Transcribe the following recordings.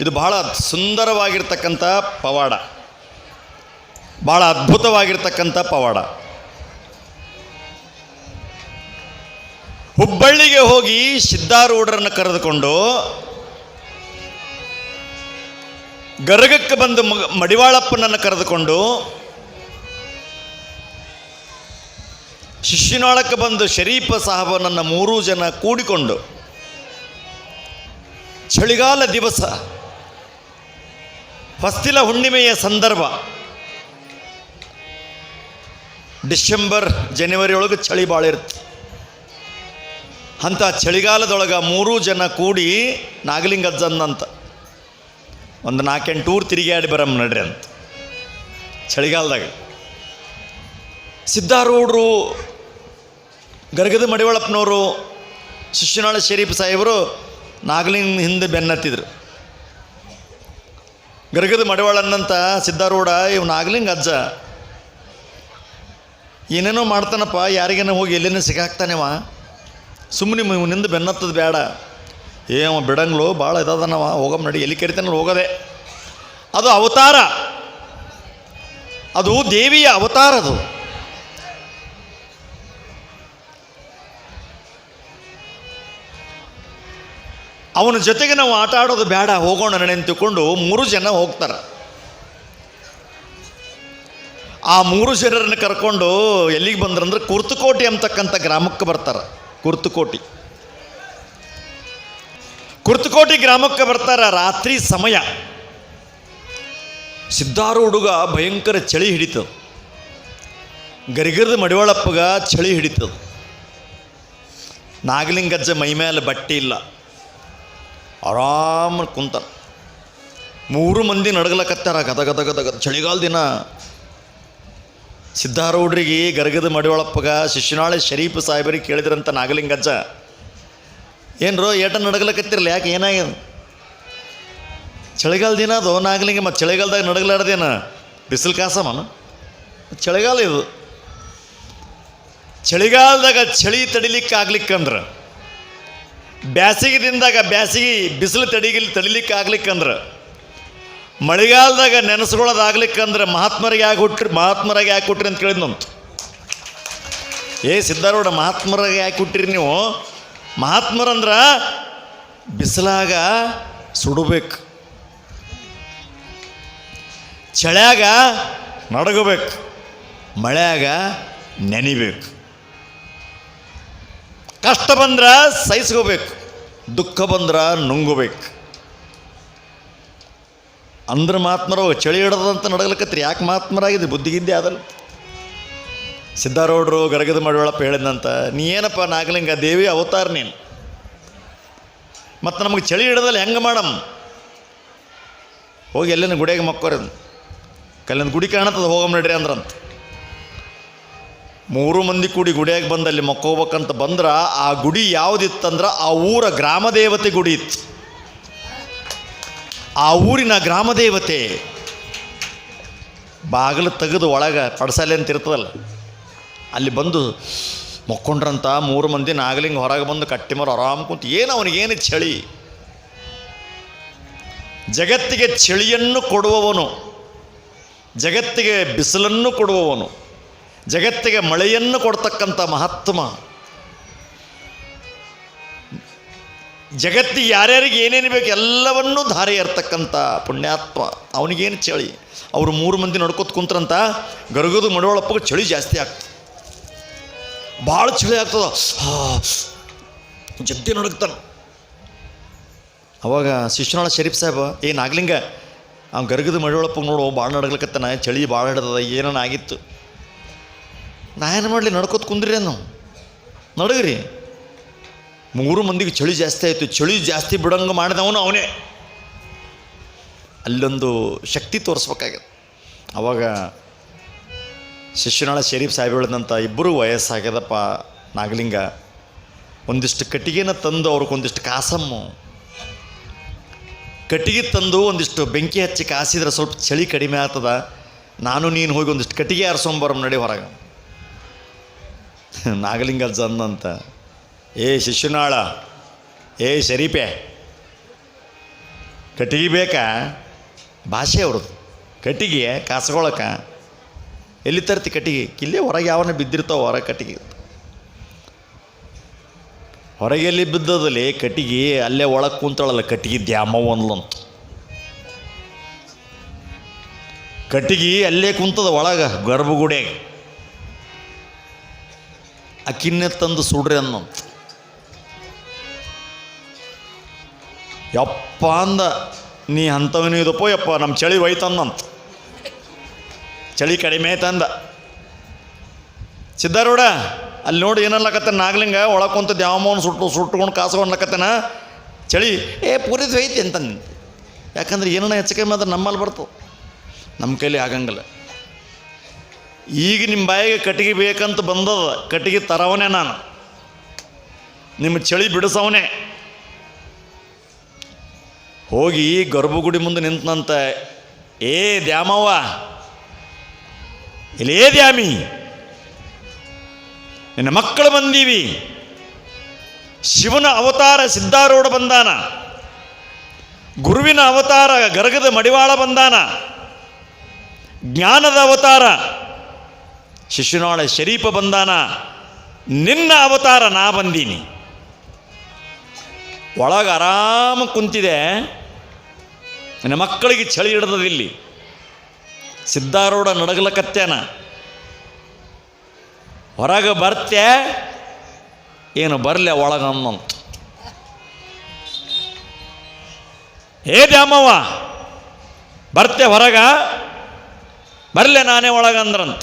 ಇದು ಬಹಳ ಸುಂದರವಾಗಿರ್ತಕ್ಕಂಥ ಪವಾಡ. ಭಾಳ ಅದ್ಭುತವಾಗಿರ್ತಕ್ಕಂಥ ಪವಾಡ. ಹುಬ್ಬಳ್ಳಿಗೆ ಹೋಗಿ ಸಿದ್ಧಾರೂಢರನ್ನು ಕರೆದುಕೊಂಡು ಗರಗಕ್ಕೆ ಬಂದು ಮಡಿವಾಳಪ್ಪನನ್ನು ಕರೆದುಕೊಂಡು ಶಿಷ್ಯನಾಳಕ್ಕೆ ಬಂದು ಶರೀಫ ಸಾಹಬನನ್ನು ಮೂರೂ ಜನ ಕೂಡಿಕೊಂಡು ಚಳಿಗಾಲ ದಿವಸ ಫಸ್ತಿಲ ಹುಣ್ಣಿಮೆಯ ಸಂದರ್ಭ. ಡಿಸೆಂಬರ್, ಜನವರಿ ಒಳಗೆ ಚಳಿ ಭಾಳ ಇರುತ್ತೆ. ಅಂಥ ಚಳಿಗಾಲದೊಳಗೆ ಮೂರೂ ಜನ ಕೂಡಿ ನಾಗಲಿಂಗ ಅಂತ. ಒಂದು ನಾಲ್ಕೆಂಟು ಊರು ತಿರುಗಾಡಿ ಬರಮ್ಮ ನಡ್ರಿ ಅಂತ. ಚಳಿಗಾಲದಾಗ. ಸಿದ್ಧಾರೂಢರು ಗರ್ಗದ ಮಡಿವಳಪ್ಪನವರು, ಶಿಷ್ಯನಾಳ ಶರೀಫ್ ಸಾಹೇಬರು ನಾಗಲಿಂಗ ಹಿಂದೆ ಬೆನ್ನತ್ತಿದ್ರು. ಗರ್ಗದ ಮಡವಾಳನ್ನಂತ ಸಿದ್ಧಾರೂಢ ಇವ್ ನಾಗಲಿಂಗ ಅಜ್ಜ. ಏನೇನೋ ಮಾಡ್ತಾನಪ್ಪ, ಯಾರಿಗೇನೋ ಹೋಗಿ ಎಲ್ಲಿನ ಸಿಗಾಕ್ತಾನೆವ ಸುಮ್ಮನೆ ಇವನಿಂದ ಬೆನ್ನತ್ತದ ಬೇಡ. ಏ, ಅವ ಬಿಡಂಗ್ಲು ಭಾಳ ಇದಾದನವ, ಹೋಗಮ್ ನಡಿ, ಎಲ್ಲಿ ಕರಿತಾನೆ ಹೋಗದೆ. ಅದು ಅವತಾರ. ಅದು ದೇವಿಯ ಅವತಾರ ಅದು. ಅವನ ಜೊತೆಗೆ ನಾವು ಆಟ ಆಡೋದು ಬೇಡ, ಹೋಗೋಣ ತಿಳ್ಕೊಂಡು ಮೂರು ಜನ ಹೋಗ್ತಾರೆ. ಆ ಮೂರು ಜನರನ್ನು ಕರ್ಕೊಂಡು ಎಲ್ಲಿಗೆ ಬಂದ್ರಂದ್ರೆ ಕುರ್ತಕೋಟಿ ಅಂತಕ್ಕಂಥ ಗ್ರಾಮಕ್ಕೆ ಬರ್ತಾರೆ, ಕುರ್ತಕೋಟಿ. ಕುರ್ತಕೋಟಿ ಗ್ರಾಮಕ್ಕೆ ಬರ್ತಾರೆ ರಾತ್ರಿ ಸಮಯ. ಸಿದ್ಧಾರು ಹುಡುಗ ಭಯಂಕರ ಚಳಿ ಹಿಡಿತು. ಗರಿಗರದ ಮಡಿವಾಳಪ್ಪಗ ಚಳಿ ಹಿಡಿತದ ನಾಗಲಿಂಗಜ್ಜ ಮೈ ಮೇಲೆ ಬಟ್ಟೆ ಇಲ್ಲ. ಆರಾಮ ಕುಂತ ಮೂರು ಮಂದಿ ನಡಗಲಕತ್ತಾರ, ಗದ ಗದ ಗದ ಗದ. ಚಳಿಗಾಲ ದಿನ ಸಿದ್ಧಾರೂಢರಿಗೆ ಗರಗದ ಮಡಿವಳಪ್ಪಗ ಶಿಶುನಾಳೆ ಶರೀಫ್ ಸಾಹೇಬರಿಗೆ ಕೇಳಿದ್ರಂತ ನಾಗಲಿಂಗಜ್ಜ, ಏನ್ರೋ ಏಟ ನಡಗಲಕತ್ತಿರಲಿ, ಯಾಕೆ ಏನಾಗ್ಯದ? ಚಳಿಗಾಲ ದಿನ ಅದು ನಾಗಲಿಂಗ, ಮತ್ತು ಚಳಿಗಾಲದಾಗ ನಡಗಲಾಡ್ದೇನ ಬಿಸಿಲು ಕಾಸಮನ? ಚಳಿಗಾಲ ಇದು. ಚಳಿಗಾಲದಾಗ ಚಳಿ ತಡಿಲಿಕ್ಕೆ ಆಗ್ಲಿಕ್ಕಂದ್ರೆ ಬ್ಯಾಸಿಗೆ ದಿನದಾಗ ಬ್ಯಾಸಿಗೆ ಬಿಸಿಲು ತಡಿಗಿಲ್ ತಡಿಲಿಕ್ಕೆ ಆಗ್ಲಿಕ್ಕಂದ್ರೆ ಮಳೆಗಾಲದಾಗ ನೆನೆಸ್ಕೊಳ್ಳೋದಾಗ್ಲಿಕ್ಕಂದ್ರೆ ಮಹಾತ್ಮರಿಗೆ ಯಾಕೆ ಹುಟ್ಟ್ರಿ ಮಹಾತ್ಮರಾಗಿ ಯಾಕೆ ಹುಟ್ಟ್ರಿ ಅಂತ ಕೇಳಿದ್ನಂತ. ಏ ಸಿದ್ಧಾರೂಢ, ಮಹಾತ್ಮರಾಗಿ ಯಾಕೆ ಹುಟ್ಟಿರಿ ನೀವು? ಮಹಾತ್ಮರಂದ್ರೆ ಬಿಸಿಲಾಗ ಸುಡಬೇಕು. ಚಳ್ಯಾಗ ನಡಗಬೇಕು. ಮಳೆಯಾಗ ನೆನಿಬೇಕು. ಕಷ್ಟ ಬಂದ್ರೆ ಸಹಿಸ್ಕೋಬೇಕು, ದುಃಖ ಬಂದ್ರೆ ನುಂಗಬೇಕು. ಅಂದ್ರೆ ಮಹಾತ್ಮರು ಚಳಿ ಹಿಡದಂತ ನಡಗಲಕತ್ರಿ, ಯಾಕೆ ಮಹಾತ್ಮರಾಗಿದೆ ಬುದ್ಧಿಗಿದ್ದೆ ಅದಲ್ಲ ಸಿದ್ಧಾರೂಢರು ಗರಗದ ಮಾಡೋಳಪ್ಪ ಹೇಳಿದಂತ ನೀ ಏನಪ್ಪ ನಾಗಲಿಂಗ ದೇವಿ ಅವತಾರ ನೀನು? ಮತ್ತು ನಮಗೆ ಚಳಿ ಹಿಡದಲ್ಲಿ ಹೆಂಗೆ ಮಾಡಮ್? ಹೋಗಿ ಎಲ್ಲಿನ ಗುಡಿಯಾಗ ಮಕ್ಕೋರಿ ಕಲ್ಲಿನ ಗುಡಿ ಕಾಣತ್ತದ ಹೋಗಮ್ ನಡ್ರಿ ಅಂದ್ರಂತ. ಮೂರು ಮಂದಿ ಕೂಡಿ ಗುಡಿಯಾಗ ಬಂದು ಅಲ್ಲಿ ಮಕ್ಕೋಬೇಕಂತ ಬಂದ್ರೆ ಆ ಗುಡಿ ಯಾವುದಿತ್ತಂದ್ರೆ ಆ ಊರ ಗ್ರಾಮ ದೇವತೆ ಗುಡಿ ಇತ್ತು. ಆ ಊರಿನ ಗ್ರಾಮ ದೇವತೆ ಬಾಗಿಲು ತೆಗೆದು ಒಳಗೆ ಪಡಸಾಲೆ ಅಂತ ಇರ್ತದಲ್ಲ, ಅಲ್ಲಿ ಬಂದು ಮಕ್ಕೊಂಡ್ರಂತ ಮೂರು ಮಂದಿ ನಾಗಲಿಂಗ ಹೊರಗೆ ಬಂದು ಕಟ್ಟಿಮರ ಆರಾಮ್ ಕುಂತು, ಏನು ಅವನಿಗೇನು ಚಳಿ? ಜಗತ್ತಿಗೆ ಚಳಿಯನ್ನು ಕೊಡುವವನು, ಜಗತ್ತಿಗೆ ಬಿಸಿಲನ್ನು ಕೊಡುವವನು ಜಗತ್ತಿಗೆ ಮಳೆಯನ್ನು ಕೊಡ್ತಕ್ಕಂಥ ಮಹಾತ್ಮ. ಜಗತ್ತಿಗೆ ಯಾರ್ಯಾರಿಗೆ ಏನೇನು ಬೇಕು ಎಲ್ಲವನ್ನೂ ಧಾರೆ ಇರ್ತಕ್ಕಂಥ ಪುಣ್ಯಾತ್ಮ, ಅವನಿಗೇನು ಚಳಿ? ಅವರು ಮೂರು ಮಂದಿ ನಡ್ಕೊತ ಕುಂತ್ರಂತ ಗರಗದು ಮಡವಳಪ್ಪಗೆ ಚಳಿ ಜಾಸ್ತಿ ಆಗ್ತದೆ. ಭಾಳ ಚಳಿ ಆಗ್ತದ. ಜದ್ದಿ ನಡುಗ್ತಾನ. ಅವಾಗ ಶಿಶುನಾಳ ಶರೀಫ್ ಸಾಹೇಬ, ಏ ನಾಗ್ಲಿಂಗ ಅವ್ನು ಗರ್ಗದ ಮಡಿಯೊಳಪ್ಪ ನೋಡು ಭಾಳ ನಡಗ್ಲಕತ್ತಾನ, ಚಳಿ ಭಾಳ ಹಿಡ್ದದ ಏನನ ಆಗಿತ್ತು? ನಾ ಏನು ಮಾಡಲಿ ನಡ್ಕೋತ ಕುಂದ್ರಿ ನಾವು. ನಡಗ್ರಿ. ಮೂರು ಮಂದಿಗೆ ಚಳಿ ಜಾಸ್ತಿ ಆಯಿತು. ಚಳಿ ಜಾಸ್ತಿ ಬಿಡಂಗೆ ಮಾಡಿದವನು ಅವನೇ. ಅಲ್ಲೊಂದು ಶಕ್ತಿ ತೋರಿಸ್ಬೇಕಾಗ್ಯದ. ಅವಾಗ ಶಿಶುನಾಳ ಶರೀಫ್ ಸಾಹೇಬ್ ಹೇಳಿದಂಥ ಇಬ್ಬರು ವಯಸ್ಸಾಗ್ಯದಪ್ಪ ನಾಗಲಿಂಗ. ಒಂದಿಷ್ಟು ಕಟ್ಟಿಗೆನ ತಂದು ಅವ್ರಿಗೊಂದಿಷ್ಟು ಕಾಸಮ್ಮು. ಕಟ್ಟಿಗೆ ತಂದು ಒಂದಿಷ್ಟು ಬೆಂಕಿ ಹಚ್ಚಿ ಕಾಸಿದ್ರೆ ಸ್ವಲ್ಪ ಚಳಿ ಕಡಿಮೆ ಆಗ್ತದ. ನಾನು ನೀನು ಹೋಗಿ ಒಂದಿಷ್ಟು ಕಟ್ಟಿಗೆ ಆರಿಸೋಂಬರಂ ನಡಿ ಹೊರಗೆ. ನಾಗಲಿಂಗ ಅಂತ. ಏ ಶಿಶುನಾಳ, ಏ ಶರೀಪೆ ಕಟ್ಟಿಗೆ ಬೇಕಾ? ಭಾಷೆ ಅವ್ರದ್ದು. ಕಟ್ಟಿಗೆ, ಕಾಸ್ಕೊಳಕ. ಎಲ್ಲಿ ತರ್ತಿ ಕಟ್ಟಿಗೆ? ಇಲ್ಲೇ ಹೊರಗೆ ಯಾವನ್ನ ಬಿದ್ದಿರ್ತಾವ ಹೊರಗೆ ಕಟ್ಟಿಗೆ. ಹೊರಗೆ ಎಲ್ಲಿ ಬಿದ್ದದಲ್ಲಿ ಕಟ್ಟಿಗೆ ಅಲ್ಲೇ ಒಳಗೆ ಕುಂತಳಲ್ಲ, ಕಟ್ಟಿಗೆ ದ್ಯಾಮವ್ವ ಅಂದ್ಲಂತ. ಕಟ್ಟಿಗೆ ಅಲ್ಲೇ ಕುಂತದ ಒಳಗೆ ಗರ್ಭಗುಡಿಯಾಗ. ಅಕ್ಕಿನ್ನೇ ತಂದು ಸುಡ್ರಿ ಅನ್ನಂತ ಯಪ್ಪ ಅಂದ, ನೀ ಅಂಥವನು ಇದಪ್ಪ, ಯಪ್ಪ ನಮ್ಮ ಚಳಿ ಒಯ್ತಂದಂತ ಚಳಿ ಕಡಿಮೆ ಆಯ್ತಂದ ಸಿದ್ಧಾರೂಢ, ಅಲ್ಲಿ ನೋಡಿ ಏನಲ್ಲಕತ್ತ ನಾಗ್ಲಿಂಗ ಒಳಕೊಂತ ಕುಂತ ದ್ಯಾವಮ್ಮನ ಸುಟ್ಟು ಸುಟ್ಕೊಂಡು ಕಾಸ್ಕೊಂಡ್ಲಕತ್ತನ ಚಳಿ, ಏ, ಪೂರಿದು ಐತಿ ಅಂತ ಯಾಕಂದ್ರೆ ಏನನ್ನ ಹೆಚ್ಚು ಕಮ್ಮಿ ಅದ್ರ ನಮ್ಮಲ್ಲಿ ಬರ್ತದೆ ನಮ್ಮ ಕೈಲಿ ಆಗಂಗಿಲ್ಲ. ಈಗ ನಿಮ್ಮ ಬಾಯಿಗೆ ಕಟ್ಟಿಗೆ ಬೇಕಂತ ಬಂದದ, ಕಟ್ಟಿಗೆ ತರವನೇ ನಾನು. ನಿಮ್ಮ ಚಳಿ ಬಿಡಿಸವನೇ. ಹೋಗಿ ಗರ್ಭಗುಡಿ ಮುಂದೆ ನಿಂತನಂತೆ, ಏ ದ್ಯಾಮವ್ವ, ಇಲ್ಲೇ ದ್ಯಾಮಿ, ನಿನ್ನ ಮಕ್ಕಳು ಬಂದೀವಿ. ಶಿವನ ಅವತಾರ ಸಿದ್ಧಾರೂಢ ಬಂದಾನ, ಗುರುವಿನ ಅವತಾರ ಗರಗದ ಮಡಿವಾಳ ಬಂದಾನ, ಜ್ಞಾನದ ಅವತಾರ ಶಿಶುನಾಳ ಶರೀಫ ಬಂದಾನ, ನಿನ್ನ ಅವತಾರ ನಾ ಬಂದೀನಿ. ಒಳಗೆ ಆರಾಮ ಕುಂತಿದೆ. ನನ್ನ ಮಕ್ಕಳಿಗೆ ಚಳಿ ಹಿಡ್ದದಿಲ್ಲಿ ಸಿದ್ಧಾರೂಢ ನಡಗಲಕತ್ತೇನ. ಹೊರಗೆ ಬರ್ತೆ ಏನು ಬರಲೆ ಒಳಗೆ ಅನ್ನಂತ ಹೇ ದ್ಯಾಮವ್ವ ಬರ್ತೆ ಹೊರಗ? ಬರಲೆ ನಾನೇ ಒಳಗಂದ್ರಂತ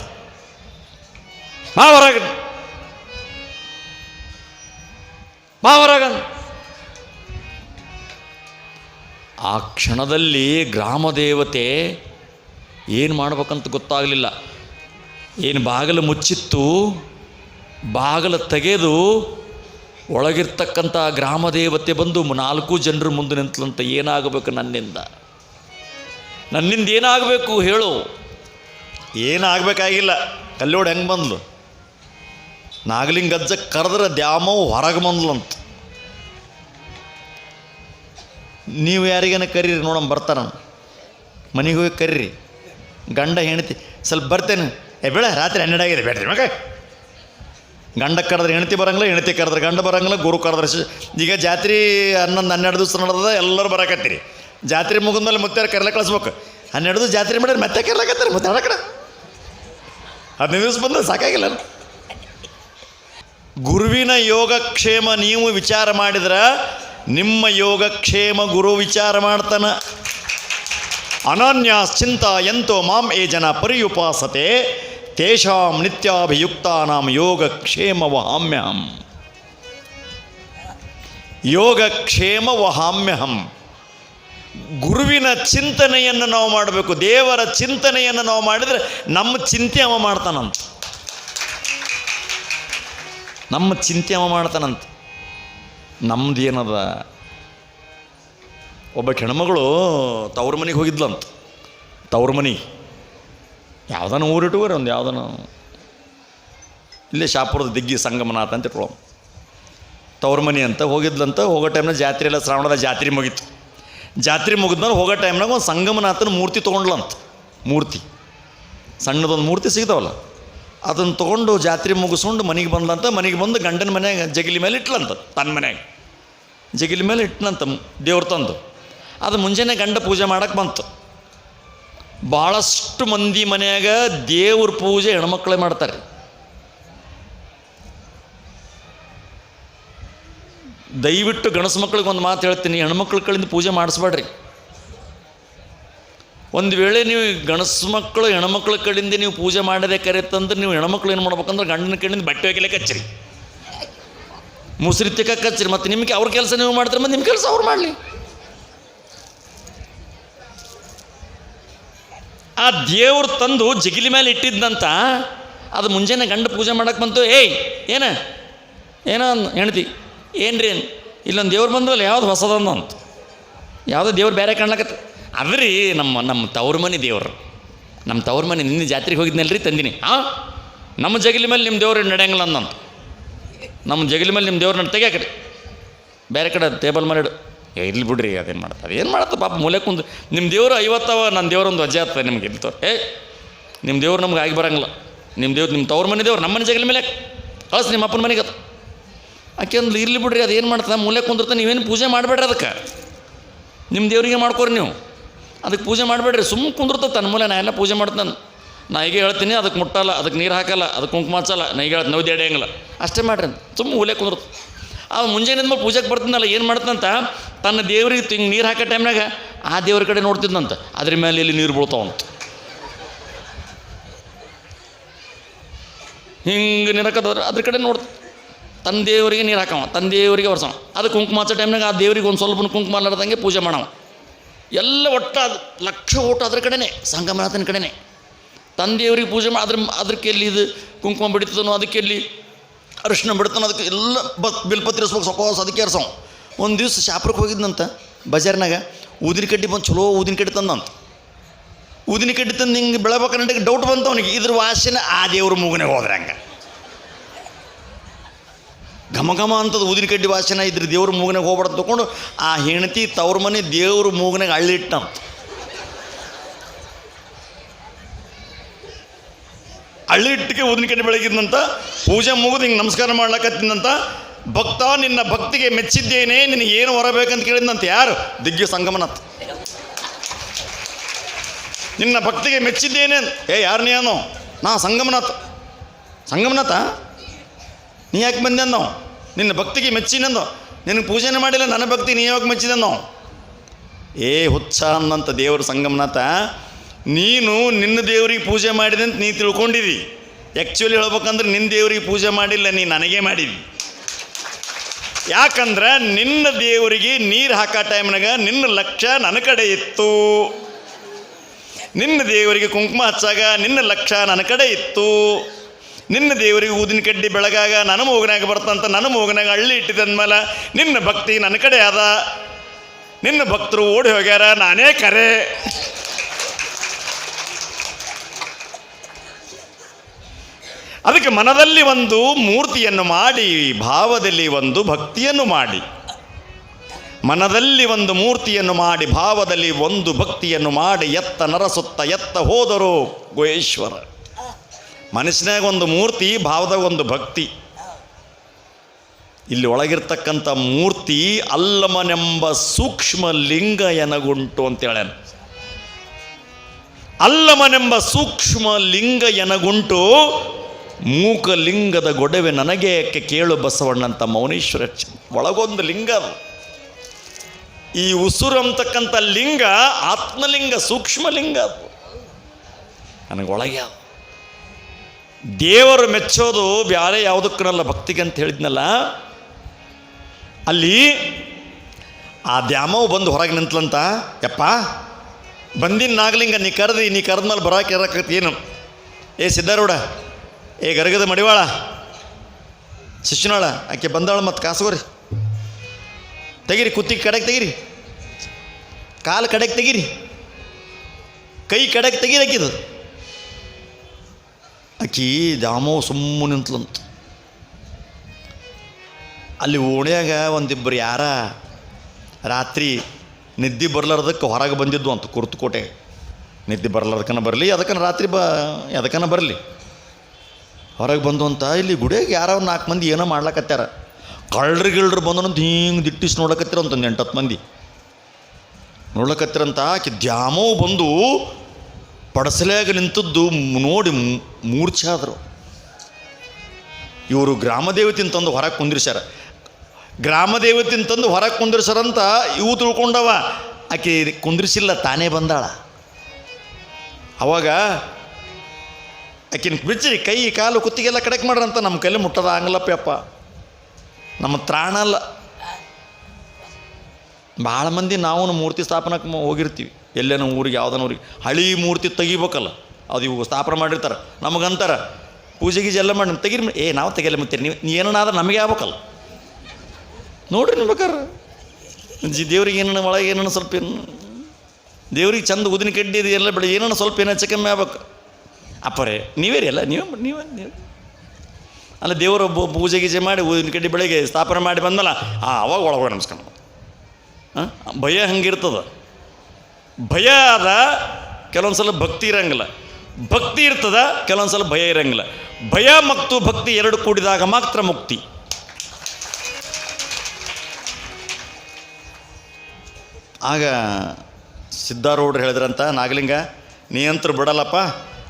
ಬಾ ಹೊರಗ ಆ ಕ್ಷಣದಲ್ಲಿ ಗ್ರಾಮ ದೇವತೆ ಏನು ಮಾಡ್ಬೇಕಂತ ಗೊತ್ತಾಗಲಿಲ್ಲ. ಏನು ಬಾಗಿಲು ಮುಚ್ಚಿತ್ತು, ಬಾಗಿಲು ತೆಗೆದು ಒಳಗಿರ್ತಕ್ಕಂಥ ಗ್ರಾಮ ದೇವತೆ ಬಂದು ನಾಲ್ಕು ಜನರು ಮುಂದೆ ನಿಂತಲಂತ ಏನಾಗಬೇಕು ನನ್ನಿಂದ? ನನ್ನಿಂದ ಏನಾಗಬೇಕು ಹೇಳು. ಏನಾಗಬೇಕಾಗಿಲ್ಲ. ಕಲ್ಲೋಡು ಹೆಂಗೆ ಬಂದ್ಲು ನಾಗಲಿಂಗಜ್ಜ ಕರೆದ್ರೆ ದ್ಯಾಮವು ಹೊರಗೆ ಬಂದ್ಲಂತ. ನೀವು ಯಾರಿಗೇನ ಕರೀರಿ ನೋಡಮ್ ಬರ್ತಾನ ಮನೆಗೆ ಹೋಗಿ ಕರೀರಿ. ಗಂಡ ಹೆಂಡತಿ ಸ್ವಲ್ಪ ಬರ್ತೇನೆ. ಏ ಬೇಡ, ರಾತ್ರಿ ಹನ್ನೆರಡು ಆಗಿದೆ, ಬೇಡ್ರಿ ಮಗ. ಗಂಡ ಕರೆದ್ರೆ ಹೆಂಡತಿ ಬರಂಗಿಲ್ಲ, ಹೆಂಡತಿ ಕರೆದ್ರೆ ಗಂಡ ಬರಂಗಿಲ್ಲ, ಗುರು ಕರೆದ್ರೆ ಈಗ ಜಾತ್ರೆ ಹನ್ನೊಂದು, ಹನ್ನೆರಡು ದಿವಸ ನಡೆದ ಎಲ್ಲರೂ ಬರಕತ್ತೀರಿ. ಜಾತ್ರೆ ಮುಗಿದ್ಮೇಲೆ ಮತ್ತೆ ಕರೆಲ ಕಳಿಸ್ಬೇಕು. ಹನ್ನೆರಡು ದಿವಸ ಜಾತ್ರೆ ಮಾಡಿದ್ರೆ ಮತ್ತೆ ಕರ್ಲಕತ್ತಾರೆ, ಮತ್ತೆ ಕಡೆ ಹದಿನೈದು ದಿವಸ ಬಂದ್ರೆ ಸಾಕಾಗಿಲ್ಲ. ಗುರುವಿನ ಯೋಗಕ್ಷೇಮ ನೀವು ವಿಚಾರ ಮಾಡಿದ್ರೆ, ನಿಮ್ಮ ಯೋಗಕ್ಷೇಮ ಗುರು ವಿಚಾರ ಮಾಡ್ತಾನ. ಅನನ್ಯಾಶ್ಚಿಂತ ಎಂತೋ ಮಾಂ ಏ ಜನ ಪರಿಯುಪಾಸತೆ, ತೇಷಾಂ ನಿತ್ಯಾಭಿಯುಕ್ತಾನಾಂ ಯೋಗಕ್ಷೇಮ ವಹಾಮ್ಯಹಂ ಯೋಗಕ್ಷೇಮ ವಹಾಮ್ಯಹಂ ಗುರುವಿನ ಚಿಂತನೆಯನ್ನು ನಾವು ಮಾಡಬೇಕು, ದೇವರ ಚಿಂತನೆಯನ್ನು ನಾವು ಮಾಡಿದರೆ ನಮ್ಮ ಚಿಂತೆ ಅವ ಮಾಡ್ತಾನಂತ. ನಮ್ಮ ಚಿಂತೆ ಅವ ಮಾಡ್ತಾನಂತ. ಏನದ? ಒಬ್ಬ ಹೆಣ್ಮಗಳು ತವ್ರ ಮನೆಗೆ ಹೋಗಿದ್ಲಂತ. ತವ್ರ ಮನೆ. ಯಾವ್ದಾನ ಊರಿಟ್ಟುವರೆ ಒಂದು ಯಾವ್ದಾನ. ಇಲ್ಲೇ ಶಾಪುರದ ದಿಗ್ಗಿ ಸಂಗಮನಾಥ ಅಂತ ಇಟ್ಕೊಳ್ಳೋ ತವ್ರ ಮನೆ ಅಂತ ಹೋಗಿದ್ಲಂತ, ಹೋಗೋ ಟೈಮ್ನಾಗ ಜಾತ್ರೆ ಎಲ್ಲ ಶ್ರಾವಣದ ಜಾತ್ರೆ ಮುಗೀತು. ಜಾತ್ರೆ ಮುಗಿದ್ಮೇಲೆ ಹೋಗೋ ಟೈಮ್ನಾಗ ಒಂದು ಸಂಗಮನಾಥನ ಮೂರ್ತಿ ತೊಗೊಂಡ್ಲಂತ. ಮೂರ್ತಿ. ಸಣ್ಣದೊಂದು ಮೂರ್ತಿ ಸಿಗ್ತಾವಲ್ಲ. ಅದನ್ನು ತೊಗೊಂಡು ಜಾತ್ರೆ ಮುಗಿಸ್ಕೊಂಡು ಮನೆಗೆ ಬಂದಂತ ಮನೆಗೆ ಬಂದು ಗಂಡನ ಮನ್ಯಾಗ ಜಗಿಲಿ ಮೇಲೆ ಇಟ್ಲಂತ, ತನ್ನ ಮನ್ಯಾಗ. ಜಗಿಲಿ ಮೇಲೆ ಇಟ್ನಂತ ದೇವ್ರ ತಂದು. ಅದು ಮುಂಜಾನೆ ಗಂಡ ಪೂಜೆ ಮಾಡಕ್ಕೆ ಬಂತು. ಭಾಳಷ್ಟು ಮಂದಿ ಮನೆಯಾಗ ದೇವ್ರ ಪೂಜೆ ಹೆಣ್ಮಕ್ಳೇ ಮಾಡ್ತಾರೆ. ದಯವಿಟ್ಟು ಗಣಸು ಮಕ್ಳಿಗೆ ಒಂದು ಮಾತು ಹೇಳ್ತೀನಿ, ಹೆಣ್ಮಕ್ಳ ಕಳಿಂದ ಪೂಜೆ ಮಾಡಿಸ್ಬೇಡ್ರಿ. ಒಂದು ವೇಳೆ ನೀವು ಗಣಸು ಮಕ್ಕಳು ಹೆಣ್ಮಕ್ಳ ಕಡೆಯಿಂದ ನೀವು ಪೂಜೆ ಮಾಡದೆ ಕರೆತಂದ್ರೆ ನೀವು ಹೆಣ್ಮಕ್ಳು ಏನು ಮಾಡ್ಬೇಕಂದ್ರೆ ಗಂಡನ ಕಡೆಯಿಂದ ಬಟ್ಟೆ ಒಗಿಲಿಕ್ಕೆ ಕಚ್ಚಿರಿ. ಮುಸ್ರಿ ತಿಕ್ಕಕ್ಕೆ ಹಚ್ಚಿರಿ ಮತ್ತು ನಿಮಗೆ ಅವ್ರ ಕೆಲಸ ನೀವು ಮಾಡ್ತಾರೆ, ಮತ್ತು ನಿಮ್ಮ ಕೆಲಸ ಅವ್ರು ಮಾಡಲಿ. ಆ ದೇವ್ರು ತಂದು ಜಗಿಲಿ ಮೇಲೆ ಇಟ್ಟಿದ್ದಂತ ಅದು ಮುಂಜಾನೆ ಗಂಡ ಪೂಜೆ ಮಾಡಕ್ಕೆ ಬಂತು, ಏಯ್, ಏನ? ಏನೋ ಹೆಣ್ತಿ ಏನ್ರಿ? ಇಲ್ಲೊಂದು ದೇವ್ರು ಬಂದಲ್ಲ ಯಾವ್ದು ಹೊಸದಂದು? ಅಂತ. ಯಾವುದೋ ದೇವ್ರು ಬೇರೆ ಕಾಣ್ಲಕತ್ತ. ಅದ್ರಿ ನಮ್ಮ ನಮ್ಮ ತವ್ರ ಮನೆ ದೇವರು. ನಮ್ಮ ತವ್ರ ಮನೆ ನಿನ್ನೆ ಜಾತ್ರೆಗೆ ಹೋಗಿದ್ನಲ್ರಿ ತಂದಿನಿ. ಹಾಂ? ನಮ್ಮ ಜಗಲಿ ಮೇಲೆ ನಿಮ್ಮ ದೇವ್ರು ನಡೆಯಂಗಿಲ್ಲ ಅಂದಂತ ನಮ್ಮ ಜಗಲಿ ಮೇಲೆ ನಿಮ್ಮ ದೇವ್ರನ್ನ ತೆಗ್ಯಾಕ್ರಿ ಬೇರೆ ಕಡೆ ಟೇಬಲ್ ಮಾಡಿಡು ಇರ್ಲಿ ಬಿಡ್ರಿ, ಅದೇನು ಮಾಡ್ತಾರೆ ಏನು ಮಾಡ್ತಾರೆ ಪಾಪ, ಮೂಲೆ ಕುಂದು. ನಿಮ್ಮ ದೇವರು ಐವತ್ತವ ನನ್ನ ದೇವ್ರ ಒಂದು ವಜೆ ಆಗ್ತದೆ ನಿಮ್ಗೆ ತೋರ್. ಏ ನಿಮ್ಮ ದೇವ್ರು ನಮ್ಗೆ ಆಗಿ ಬರಂಗಿಲ್ಲ. ನಿಮ್ಮ ದೇವ್ರು ನಿಮ್ಮ ತವ್ರ ಮನೆ ದೇವ್ರು ನಮ್ಮ ಮನೆ ಜಗಲ ಮೇಲೆ ಕಳ್ಸಿ ನಿಮ್ಮ ಅಪ್ಪನ ಮನೆಗೆ ಅದು. ಆಕೆ ಅಂದ್ಲು, ಇರ್ಲಿ ಬಿಡ್ರಿ ಅದು ಏನು ಮಾಡ್ತದೆ? ಮೂಲೆ ಕುಂದಿರ್ತಾನೆ, ನೀವೇನು ಪೂಜೆ ಮಾಡಬೇಡ್ರಿ ಅದಕ್ಕೆ. ನಿಮ್ಮ ದೇವರಿಗೆ ಮಾಡ್ಕೊರಿ ನೀವು. ಅದಕ್ಕೆ ಪೂಜೆ ಮಾಡಬೇಡ್ರಿ. ಸುಮ್ಮ ಕುಂದಿರ್ತದೆ ತನ್ನ ಮೂಲೆ, ನಾ ಎಲ್ಲ ಪೂಜೆ ಮಾಡ್ತಾನೆ ನಾ ಈಗ ಹೇಳ್ತೀನಿ, ಅದಕ್ಕೆ ಮುಟ್ಟಲ್ಲ, ಅದಕ್ಕೆ ನೀರು ಹಾಕಲ್ಲ, ಅದಕ್ಕೆ ಕುಂಕುಮ ಹಚ್ಚಲ್ಲ, ನಾ ಈಗ ಹೇಳ್ತೀನಿ ನೌದಿ ಅಷ್ಟೇ ಮಾಡ್ರಿ ಸುಮ್ಮ ಮೂಲೆ ಕುಂದ್ರತ ಆ ಮುಂಜಾನೆ ಮೇಲೆ ಪೂಜೆಗೆ ಬರ್ತೀನಲ್ಲ, ಏನು ಮಾಡ್ತಂತ ತನ್ನ ದೇವ್ರಿಗೆ ಹಿಂಗೆ ನೀರು ಹಾಕೋ ಟೈಮ್ನಾಗ ಆ ದೇವ್ರ ಕಡೆ ನೋಡ್ತಿದ್ನಂತ. ಅದ್ರ ಮೇಲೆ ಇಲ್ಲಿ ನೀರು ಬೀಳ್ತಾವಂತ. ಹಿಂಗೆ ನಿರಕದವ್ರು ಅದ್ರ ಕಡೆ ನೋಡ್ತ ತನ್ನ ದೇವರಿಗೆ ನೀರು ಹಾಕವ, ತನ್ನ ದೇವರಿಗೆ ವರ್ಷವ ಅದು ಕುಂಕುಮ ಹಚ್ಚೋ ಟೈಮ್ನಾಗ ಆ ದೇವ್ರಿಗೆ ಒಂದು ಸ್ವಲ್ಪ ಕುಂಕುಮ ಅಲ್ಲಾರ್ದಂಗೆ ಪೂಜೆ ಮಾಡವ. ಎಲ್ಲ ಒಟ್ಟು ಲಕ್ಷ ಓಟು ಅದ್ರ ಕಡೆನೇ, ಸಂಗಮನಾಥನ ಕಡೆನೇ. ತಂದೆಯವ್ರಿಗೆ ಪೂಜೆ ಮಾಡಿ ಅದ್ರ ಅದಕ್ಕೆ ಎಲ್ಲಿ ಇದು ಕುಂಕುಮ ಬಿಡ್ತದನೋ ಅದಕ್ಕೆ ಎಲ್ಲಿ ಅರಿಶಿನ ಬಿಡ್ತಾನೋ ಅದಕ್ಕೆ ಎಲ್ಲ ಬಸ್ ಬಿಲ್ಪತ್ರಿ ಇಸ್ಬೇಕು ಸೊಕೋಸ್ ಅದಕ್ಕೆ ಇರ್ಸವ ಒಂದು ದಿವಸ ಶಾಪ್ರಕ್ಕೆ ಹೋಗಿದ್ನಂತ, ಬಜಾರ್ನಾಗ ಊದಿನ ಕಡ್ಡಿ ಬಂದು ಚಲೋ ಊದಿನ ಕಡ್ಡಿ ತಂದಂತ. ಊದಿನ ಕಡ್ಡಿ ತಂದು ಹಿಂಗೆ ಬೆಳಬೇಕಂದ್ರೆ ಡೌಟ್ ಬಂತು ಅವನಿಗೆ. ಇದ್ರ ವಾಸನೆ ಆ ದೇವ್ರ ಮೂಗನೇ ಹೋದ್ರೆ ಹಂಗೆ. ಘಮ ಘಮ ಅಂತದ ಊದಿನ ಕಡ್ಡಿ ವಾಸನೆ ಇದ್ರ ದೇವ್ರ ಮೂಗನಾಗ ಹೋಗ್ಬಾರ್ದು ತಗೊಂಡು ಆ ಹೆಂಡತಿ ತವ್ರ ಮನೆ ದೇವ್ರ ಮೂಗನಾಗ ಅಳ್ಳಿಟ್ಟ ಅಳ್ಳಿಟ್ಟಿಗೆ ಊದಿನ ಕಡ್ಡಿ ಬೆಳಗಿದ್ನಂತ, ಪೂಜೆ ಮುಗಿದು ಹಿಂಗೆ ನಮಸ್ಕಾರ ಮಾಡ್ಲಕತ್ತಿದ್ದಂತ ಭಕ್ತ ನಿನ್ನ ಭಕ್ತಿಗೆ ಮೆಚ್ಚಿದ್ದೇನೆ, ನಿನಗೆ ಏನು ಹೊರಬೇಕಂತ ಕೇಳಿದ್ನಂತ ಯಾರು? ದಿಗ್ಗ ಸಂಗಮನಾಥ್. ನಿನ್ನ ಭಕ್ತಿಗೆ ಮೆಚ್ಚಿದ್ದೇನೆ. ಏ, ಯಾರು ನೀನು ನಾ ಸಂಗಮನಾಥ್. ಸಂಗಮನಾಥ? ನೀ ಯಾಕೆ ಬಂದೆನೋ ನಿನ್ನ ಭಕ್ತಿಗೆ ಮೆಚ್ಚಿನಂದು? ನಿನಗೆ ಪೂಜೆನೇ ಮಾಡಿಲ್ಲ, ನನ್ನ ಭಕ್ತಿ ನೀ ಯಾವಾಗ ಮೆಚ್ಚಿದೆನೋ ಏ ಹುಚ್ಚ ಅನ್ನಂಥ ದೇವರು ಸಂಗಮನಾಥ, ನೀನು ನಿನ್ನ ದೇವರಿಗೆ ಪೂಜೆ ಮಾಡಿದೆ ಅಂತ ನೀ ತಿಳ್ಕೊಂಡಿದ್ದಿ ಆ್ಯಕ್ಚುಲಿ ಹೇಳ್ಬೇಕಂದ್ರೆ ನಿನ್ನ ದೇವರಿಗೆ ಪೂಜೆ ಮಾಡಿಲ್ಲ, ನೀ ನನಗೇ ಮಾಡಿದಿ. ಯಾಕಂದ್ರೆ ನಿನ್ನ ದೇವರಿಗೆ ನೀರು ಹಾಕೋ ಟೈಮ್ನಾಗ ನಿನ್ನ ಲಕ್ಷ್ಯ ನನ್ನ ಕಡೆ ಇತ್ತು. ನಿನ್ನ ದೇವರಿಗೆ ಕುಂಕುಮ ಹಚ್ಚಾಗ ನಿನ್ನ ಲಕ್ಷ್ಯ ನನ್ನ ಕಡೆ ಇತ್ತು. ನಿನ್ನ ದೇವರಿಗೆ ಊದಿನ ಕಡ್ಡಿ ಬೆಳಗಾಗ ನನ್ನ ಮೂಗನಾಗ ಬರ್ತಂತ ನನ್ನ ಮೂಗನಾಗ ಹಳ್ಳಿ ಇಟ್ಟಿದಂದ್ಮೇಲೆ ನಿನ್ನ ಭಕ್ತಿ ನನ್ನ ಕಡೆ ಅದ. ನಿನ್ನ ಭಕ್ತರು ಓಡಿ ಹೋಗ್ಯಾರ, ನಾನೇ ಕರೆ. ಅದಕ್ಕೆ ಮನದಲ್ಲಿ ಒಂದು ಮೂರ್ತಿಯನ್ನು ಮಾಡಿ, ಭಾವದಲ್ಲಿ ಒಂದು ಭಕ್ತಿಯನ್ನು ಮಾಡಿ. ಮನದಲ್ಲಿ ಒಂದು ಮೂರ್ತಿಯನ್ನು ಮಾಡಿ, ಭಾವದಲ್ಲಿ ಒಂದು ಭಕ್ತಿಯನ್ನು ಮಾಡಿ, ಎತ್ತ ನರಸುತ್ತ ಎತ್ತ ಹೋದರು ಗುಹೇಶ್ವರ ಮನಸ್ಸಿನಾಗ ಒಂದು ಮೂರ್ತಿ, ಭಾವದಾಗ ಒಂದು ಭಕ್ತಿ. ಇಲ್ಲಿ ಒಳಗಿರ್ತಕ್ಕಂಥ ಮೂರ್ತಿ ಅಲ್ಲಮನೆಂಬ ಸೂಕ್ಷ್ಮ ಲಿಂಗ ಎನಗುಂಟು ಅಂತ ಹೇಳ್ಯಾನ. ಅಲ್ಲಮನೆಂಬ ಸೂಕ್ಷ್ಮ ಲಿಂಗ ಎನಗುಂಟು ಮೂಕ ಲಿಂಗದ ಗೊಡವೆ ನನಗೆ ಯಾಕೆ ಕೇಳು ಬಸವಣ್ಣಂತ ಮೌನೇಶ್ವರ ಒಳಗೊಂದು ಲಿಂಗ ಈ ಉಸುರು ಅಂತಕ್ಕಂಥ ಲಿಂಗ ಆತ್ಮಲಿಂಗ, ಸೂಕ್ಷ್ಮ ಲಿಂಗ ಅದು. ನನಗೆ ಒಳಗೆ ದೇವರು ಮೆಚ್ಚೋದು ಬ್ಯಾರೆ ಯಾವುದಕ್ಕನಲ್ಲ ಭಕ್ತಿಗೆ ಅಂತ ಹೇಳಿದ್ನಲ್ಲ, ಅಲ್ಲಿ ಆ ದ್ಯಾಮವು ಬಂದು ಹೊರಗೆ ನಿಂತ್ಲಂತ, ಯಪ್ಪ, ಬಂದಿನ ನಾಗಲಿಂಗ, ನೀ ಕರೆದಿ, ನೀ ಕರೆದ್ಮೇಲೆ ಬರಾಕೆ ಇರಕತ್ತಿ ಏನು? ಏ ಸಿದ್ಧಾರೂಢ, ಏ ಗರಗದ ಮಡಿವಾಳ ಶಿಶುನಾಳ ಆಕೆ ಬಂದಾಳ ಮತ್ತು ಕಾಸುಗೋರಿ. ತೆಗಿರಿ, ಕುತ್ತಿಗೆ ಕಡೆಗೆ ತೆಗಿರಿ. ಕಾಲು ಕಡೆಗೆ ತೆಗಿರಿ. ಕೈ ಕಡೆಗೆ ತೆಗೀರಿ ಆಕಿದು. ಆಕಿ ದಾಮೋ ಸುಮ್ಮನೆ ನಿಂತ್ಲಂತ. ಅಲ್ಲಿ ಓಣ್ಯಾಗ ಒಂದಿಬ್ಬರು ಯಾರ ರಾತ್ರಿ ನಿದ್ದೆ ಬರ್ಲಾರ್ದಕ್ಕೆ ಹೊರಗೆ ಬಂದಿದ್ದು ಅಂತ ಕುರ್ತುಕೋಟೆ. ನಿದ್ದೆ ಬರ್ಲಾರ್ದಕ್ಕನ ಬರಲಿ ಅದಕ್ಕನ ರಾತ್ರಿ ಬ ಅದಕ್ಕನ ಬರಲಿ. ಹೊರಗೆ ಬಂದು ಅಂತ ಇಲ್ಲಿ ಗುಡಿಯಾಗ ಯಾರೋ ನಾಲ್ಕು ಮಂದಿ ಏನೋ ಮಾಡ್ಲಕತ್ಯಾರ ಕಳ್ಳರು ಗಿಳ್ರು ಬಂದನಂತ ಹಿಂಗೆ ದಿಟ್ಟಿಸಿ ನೋಡಕತ್ತಿರ ಅಂತ ಒಂದು ಎಂಟತ್ತು ಮಂದಿ. ನೋಡ್ಲಕತ್ತಿರಂತ ಆಕೆ ದ್ಯಾಮೋ ಬಂದು ಪಡಸಲೆಯಾಗ ನಿಂತದ್ದು ನೋಡಿ ಮೂರ್ಛೆ ಆದರು. ಇವರು ಗ್ರಾಮದೇವತಿನ ತಂದು ಹೊರಗೆ ಕುಂದಿರ್ಸ್ಯಾರ. ಗ್ರಾಮದೇವತಿನ ತಂದು ಹೊರಗೆ ಕುಂದಿರ್ಸಾರಂತ ಇವು ತಿಳ್ಕೊಂಡವ, ಆಕೆ ಕುಂದಿರ್ಸಿಲ್ಲ, ತಾನೇ ಬಂದಾಳ. ಅವಾಗ ಆಕಿನ ಬಿಚ್ಚಿರಿ, ಕೈ, ಕಾಲು, ಕುತ್ತಿಗೆಲ್ಲ ಕಡೆಕ್ ಮಾಡ್ರಂತ ನಮ್ಮ ಕೈಲಿ ಮುಟ್ಟದ ಆಗಲ್ಲಪ್ಪ ನಮ್ಮ ತ್ರಾಣ ಅಲ್ಲ. ಭಾಳ ಮಂದಿ ನಾವು ಮೂರ್ತಿ ಸ್ಥಾಪನಕ್ಕೆ ಹೋಗಿರ್ತೀವಿ. ಎಲ್ಲೇನೋ ಊರಿಗೆ, ಯಾವ್ದನ ಊರಿಗೆ. ಹಳಿ ಮೂರ್ತಿ ತೆಗಿಬೇಕಲ್ಲ, ಅದು ಇವು ಸ್ಥಾಪನೆ ಮಾಡಿರ್ತಾರೆ. ನಮಗಂತಾರ, ಪೂಜೆ ಗೀಜೆ ಎಲ್ಲ ಮಾಡಿ, ತೆಗೀರಿ ಏ, ನಾವು ತೆಗಿಯಲ್ಲ ಮತ್ತೆ ನೀವು ಏನಾದ್ರೆ ನಮಗೆ ಆಗ್ಬೇಕಲ್ಲ. ನೋಡ್ರಿ ನೀವು ಜಿ ದೇವ್ರಿಗೆ ಏನೇನು, ಒಳಗೆ ಏನೇನು ಸ್ವಲ್ಪ ಏನು ದೇವ್ರಿಗೆ ಚಂದ ಉದಿನ ಕಡ್ಡಿ ಇದು, ಎಲ್ಲ ಬೆಳೆ ಏನೇನು ಸ್ವಲ್ಪ ಏನು ಹೆಚ್ಚು ಕಮ್ಮಿ ಆಗ್ಬೇಕು. ಅಪ್ಪರೇ ನೀವೇ ರೀ ಅಲ್ಲ ನೀವೇ ನೀವೇ ನೀವು. ಅಲ್ಲ, ದೇವರು ಪೂಜೆ ಗೀಜೆ ಮಾಡಿ ಊದಿನ ಕಡ್ಡಿ ಬೆಳಗ್ಗೆ ಸ್ಥಾಪನೆ ಮಾಡಿ ಬಂದಲ್ಲ, ಆ, ಅವಾಗ ಒಳಗೆ ನಮಸ್ಕಾರ? ಭಯ ಹಂಗಿರ್ತದ. ಭಯ ಅದ ಕೆಲವೊಂದು ಸಲ ಭಕ್ತಿ ಇರಂಗಿಲ್ಲ. ಭಕ್ತಿ ಇರ್ತದ, ಕೆಲವೊಂದು ಸಲ ಭಯ ಇರಂಗಿಲ್ಲ. ಭಯ ಮತ್ತು ಭಕ್ತಿ ಎರಡು ಕೂಡಿದಾಗ ಮಾತ್ರ ಮುಕ್ತಿ. ಆಗ ಸಿದ್ಧಾರೂಢರು ಹೇಳಿದ್ರಂತ, ನಾಗಲಿಂಗ ನೀ ಬಿಡಲ್ಲಪ್ಪ,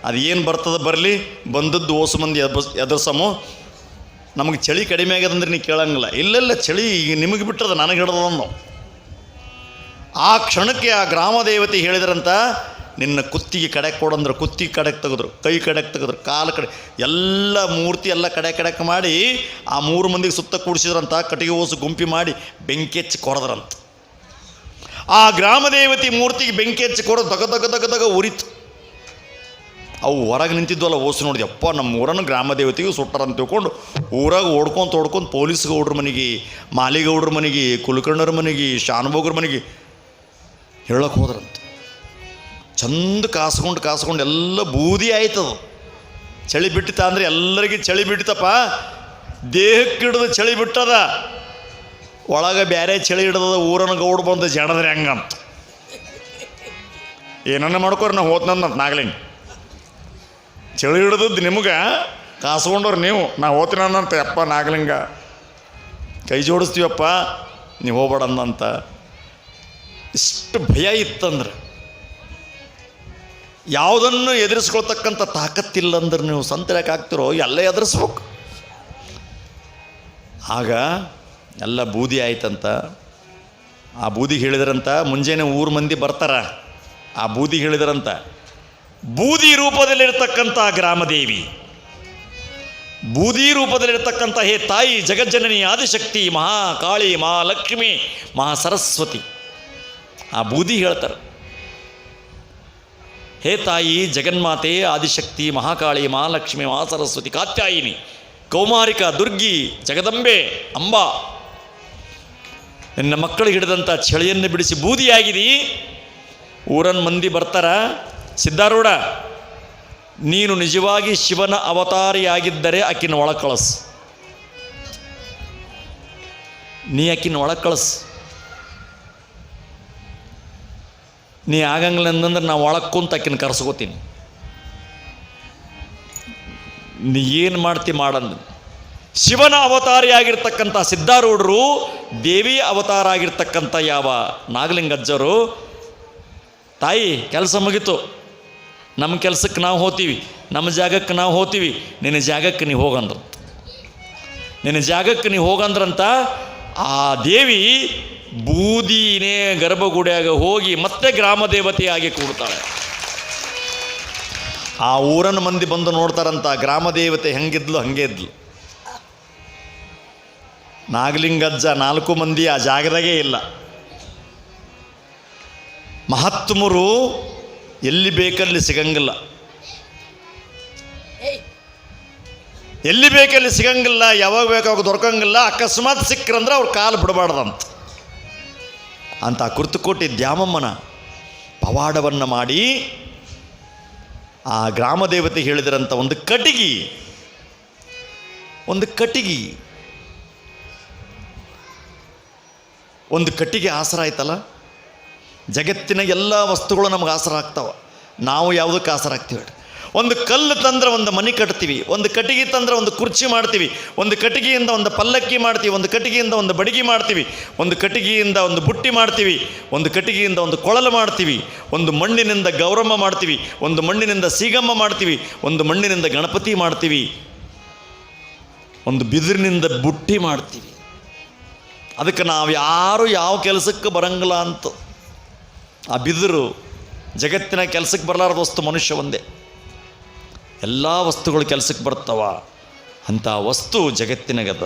ಅದು ಏನು ಬರ್ತದ ಬರಲಿ, ಬಂದದ್ದು ಓಸು ಮಂದಿ ಎಬಸ್ ಎದುರ್ಸಮು. ನಮಗೆ ಚಳಿ ಕಡಿಮೆ ಆಗ್ಯದಂದ್ರೆ ನೀ ಕೇಳಂಗಿಲ್ಲ. ಇಲ್ಲೆಲ್ಲ ಚಳಿ, ಈಗ ನಿಮಗೆ ಬಿಟ್ಟದ, ನನಗೆ ಹಿಡ್ದದನ್ನು. ಆ ಕ್ಷಣಕ್ಕೆ ಆ ಗ್ರಾಮ ದೇವತೆ ಹೇಳಿದ್ರಂತ, ನಿನ್ನ ಕುತ್ತಿಗೆ ಕಡೆ ಕೊಡಂದ್ರೆ, ಕುತ್ತಿಗೆ ಕಡೆಗೆ ತೆಗೆದ್ರು, ಕೈ ಕಡೆಗೆ ತೆಗೆದ್ರು, ಕಾಲು ಕಡೆ, ಎಲ್ಲ ಮೂರ್ತಿ ಎಲ್ಲ ಕಡೆ ಕಡೆಕ್ ಮಾಡಿ, ಆ ಮೂರು ಮಂದಿಗೆ ಸುತ್ತ ಕೂಡಿಸಿದ್ರಂತ, ಕಟ್ಟಿಗೆ ಓಸು ಗುಂಪಿ ಮಾಡಿ ಬೆಂಕಿ ಹಚ್ಚಿ ಕೊರದ್ರಂತ ಆ ಗ್ರಾಮ ದೇವತೆ ಮೂರ್ತಿಗೆ ಬೆಂಕಿ ಹಚ್ಚಿ ಕೊಡೋದು ದಗ ದಗ ದಗ ದಗ ಉರಿತು. ಅವು ಹೊರಗೆ ನಿಂತಿದ್ವಲ್ಲ ಓಸು ನೋಡಿದೆ ಅಪ್ಪ ನಮ್ಮ ಊರನ್ನು ಗ್ರಾಮ ದೇವತೆಗೂ ಸುಟ್ಟರಂತ ತಿಳ್ಕೊಂಡು, ಊರಾಗ ಓಡ್ಕೊಂತ ಓಡ್ಕೊಂಡು ಪೊಲೀಸ್ ಗೌಡ್ರ ಮನೆಗೆ, ಮಾಲಿಗೌಡ್ರ ಮನೆಗೆ, ಕುಲಕರ್ಣರ ಮನೆಗೆ ಶಾನುಭೋಗ್ರ ಮನೆಗೆ ಹೇಳಕ್ಕೆ ಹೋದ್ರಂತ. ಚಂದ ಕಾಸ್ಕೊಂಡು ಕಾಸ್ಕೊಂಡು ಎಲ್ಲ ಬೂದಿ ಆಯ್ತದ. ಚಳಿ ಬಿಟ್ಟಿತ ಅಂದರೆ ಎಲ್ಲರಿಗೆ ಚಳಿ ಬಿಟ್ಟಿತಪ್ಪ. ದೇಹಕ್ಕೆ ಹಿಡಿದು ಚಳಿ ಬಿಟ್ಟದ. ಒಳಗೆ ಬೇರೆ ಚಳಿ ಹಿಡ್ದದ ಊರನ್ನ ಗೌಡ್ ಬಂದು ಜಡದ್ರೆ ಹಂಗಂತ. ಏನನ್ನ ಮಾಡ್ಕೋರಿ ನಾ ಹೋತ್ನಂತ ನಾಗ್ಲಿಂಗ್ ಚಳಿ ಹಿಡ್ದದ್ದು ನಿಮಗೆ ಕಾಸ್ಕೊಂಡವ್ರು ನೀವು. ನಾ ಹೋತಿನಂತ ಅಪ್ಪ ನಾಗಲಿಂಗ. ಕೈ ಜೋಡಿಸ್ತೀವಪ್ಪ ನೀವು ಹೋಗ್ಬೇಡ ಅಂದಂತ. ಇಷ್ಟು ಭಯ ಇತ್ತಂದ್ರೆ ಯಾವುದನ್ನು ಎದುರಿಸ್ಕೊಳ್ತಕ್ಕಂಥ ತಾಕತ್ತಿಲ್ಲ ಅಂದ್ರೆ ನೀವು ಆಗ್ತಿರೋ ಎಲ್ಲ ಎದುರಿಸ್ಬೇಕು. ಆಗ ಎಲ್ಲ ಬೂದಿ ಆಯ್ತಂತ. ಆ ಬೂದಿ ಹೇಳಿದ್ರಂತ, ಮುಂಜಾನೆ ಊರು ಮಂದಿ ಬರ್ತಾರ. ಆ ಬೂದಿ ಹೇಳಿದ್ರಂತ, ಬೂದಿ ರೂಪದಲ್ಲಿರ್ತಕ್ಕಂಥ ಗ್ರಾಮದೇವಿ, ಬೂದಿ ರೂಪದಲ್ಲಿರ್ತಕ್ಕಂಥ ಹೇ ತಾಯಿ ಜಗಜ್ಜನನಿ, ಆದಿಶಕ್ತಿ, ಮಹಾಕಾಳಿ, ಮಹಾಲಕ್ಷ್ಮಿ, ಮಹಾಸರಸ್ವತಿ. ಆ ಬೂದಿ ಹೇಳ್ತಾರೆ. ಹೇ ತಾಯಿ, ಜಗನ್ಮಾತೆ, ಆದಿಶಕ್ತಿ, ಮಹಾಕಾಳಿ, ಮಹಾಲಕ್ಷ್ಮಿ, ಮಹಾಸರಸ್ವತಿ, ಕಾತ್ಯಾಯಿನಿ, ಕೌಮಾರಿಕ, ದುರ್ಗಿ, ಜಗದಂಬೆ, ಅಂಬಾ. ನಿನ್ನ ಮಕ್ಕಳು ಹಿಡಿದಂಥ ಚಳಿಯನ್ನು ಬಿಡಿಸಿ ಬೂದಿಯಾಗಿದಿ. ಊರನ್ ಮಂದಿ ಬರ್ತಾರ, ಸಿದ್ಧಾರೂಢ, ನೀನು ನಿಜವಾಗಿ ಶಿವನ ಅವತಾರಿಯಾಗಿದ್ದರೆ ಆಕಿನ ಒಳ ಕಳಸ್ ನೀ ಆಕಿನ ಒಳ ಕಳಸ್ ನೀ ಆಗಂಗಿಲ್ಲ ಅಂತಂದ್ರೆ ನಾ ಒಳಗೆ ಕುಂತ ಆಕಿನ ಕರ್ಸ್ಕೋತೀನಿ. ನೀ ಏನು ಮಾಡ್ತಿ ಮಾಡಂದ. ಶಿವನ ಅವತಾರಿಯಾಗಿರ್ತಕ್ಕಂಥ ಸಿದ್ಧಾರೂಢರು, ದೇವಿ ಅವತಾರ ಆಗಿರ್ತಕ್ಕಂಥ ಯಾವ ನಾಗಲಿಂಗಜ್ಜರು ತಾಯಿ, ಕೆಲಸ ಮುಗೀತು. ನಮ್ಮ ಕೆಲಸಕ್ಕೆ ನಾವು ಹೋತೀವಿ ನಮ್ಮ ಜಾಗಕ್ಕೆ ನಾವು ಹೋತೀವಿ, ನಿನ್ನ ಜಾಗಕ್ಕೆ ನೀ ಹೋಗಂದ್ರು. ನಿನ್ನ ಜಾಗಕ್ಕೆ ನೀ ಹೋಗಂದ್ರಂತ ಆ ದೇವಿ ಬೂದಿನೇ ಗರ್ಭಗುಡಿಯಾಗ ಹೋಗಿ ಮತ್ತೆ ಗ್ರಾಮ ದೇವತೆಯಾಗಿ ಕೂಡ್ತಾಳೆ. ಆ ಊರನ್ನು ಮಂದಿ ಬಂದು ನೋಡ್ತಾರಂತ ಗ್ರಾಮ ದೇವತೆ ಹೆಂಗಿದ್ಲು, ಹಂಗೆ ಇದ್ಲು. ನಾಗಲಿಂಗಜ್ಜ ನಾಲ್ಕು ಮಂದಿ ಆ ಜಾಗದಾಗೆ ಇಲ್ಲ. ಮಹಾತ್ಮರು ಎಲ್ಲಿ ಬೇಕಲ್ಲಿ ಸಿಗಂಗಿಲ್ಲ. ಎಲ್ಲಿ ಬೇಕಲ್ಲಿ ಸಿಗಂಗಿಲ್ಲ, ಯಾವಾಗ ಬೇಕಾಗ ದೊರಕಂಗಿಲ್ಲ, ಅಕಸ್ಮಾತ್ ಸಿಕ್ಕ್ರಂದ್ರೆ ಅವ್ರು ಕಾಲು ಬಿಡಬಾರ್ದಂತ. ಅಂತ ಕುರ್ತುಕೋಟಿ ದ್ಯಾಮಮ್ಮನ ಪವಾಡವನ್ನು ಮಾಡಿ ಆ ಗ್ರಾಮ ದೇವತೆ ಹೇಳಿದ್ರಂಥ ಒಂದು ಕಟಿಗಿ ಒಂದು ಕಟಿಗಿ ಒಂದು ಕಟ್ಟಿಗೆ ಆಸರ ಆಯ್ತಲ್ಲ? ಜಗತ್ತಿನ ಎಲ್ಲ ವಸ್ತುಗಳು ನಮ್ಗೆ ಆಸರ ಆಗ್ತಾವ. ನಾವು ಯಾವುದಕ್ಕೆ ಆಸರ ಆಗ್ತೀವಿ? ಒಂದು ಕಲ್ಲು ತಂದ್ರೆ ಒಂದು ಮನೆ ಕಟ್ತೀವಿ, ಒಂದು ಕಟ್ಟಿಗೆ ತಂದ್ರೆ ಒಂದು ಕುರ್ಚಿ ಮಾಡ್ತೀವಿ, ಒಂದು ಕಟ್ಟಿಗೆಯಿಂದ ಒಂದು ಪಲ್ಲಕ್ಕಿ ಮಾಡ್ತೀವಿ, ಒಂದು ಕಟ್ಟಿಗೆಯಿಂದ ಒಂದು ಬಡಿಗೆ ಮಾಡ್ತೀವಿ, ಒಂದು ಕಟ್ಟಿಗೆಯಿಂದ ಒಂದು ಬುಟ್ಟಿ ಮಾಡ್ತೀವಿ, ಒಂದು ಕಟ್ಟಿಗೆಯಿಂದ ಒಂದು ಕೊಳಲು ಮಾಡ್ತೀವಿ, ಒಂದು ಮಣ್ಣಿನಿಂದ ಗೌರಮ್ಮ ಮಾಡ್ತೀವಿ, ಒಂದು ಮಣ್ಣಿನಿಂದ ಸೀಗಮ್ಮ ಮಾಡ್ತೀವಿ, ಒಂದು ಮಣ್ಣಿನಿಂದ ಗಣಪತಿ ಮಾಡ್ತೀವಿ, ಒಂದು ಬಿದಿರಿನಿಂದ ಬುಟ್ಟಿ ಮಾಡ್ತೀವಿ. ಅದಕ್ಕೆ ನಾವು ಯಾರು ಯಾವ ಕೆಲಸಕ್ಕೆ ಬರಂಗಿಲ್ಲ ಅಂತ. ಆ ಬಿದಿರು ಜಗತ್ತಿನ ಕೆಲಸಕ್ಕೆ ಬರಲಾರದ ವಸ್ತು ಮನುಷ್ಯ ಒಂದೇ. ಎಲ್ಲ ವಸ್ತುಗಳು ಕೆಲಸಕ್ಕೆ ಬರ್ತಾವ ಅಂಥ ವಸ್ತು ಜಗತ್ತಿನಾಗದ.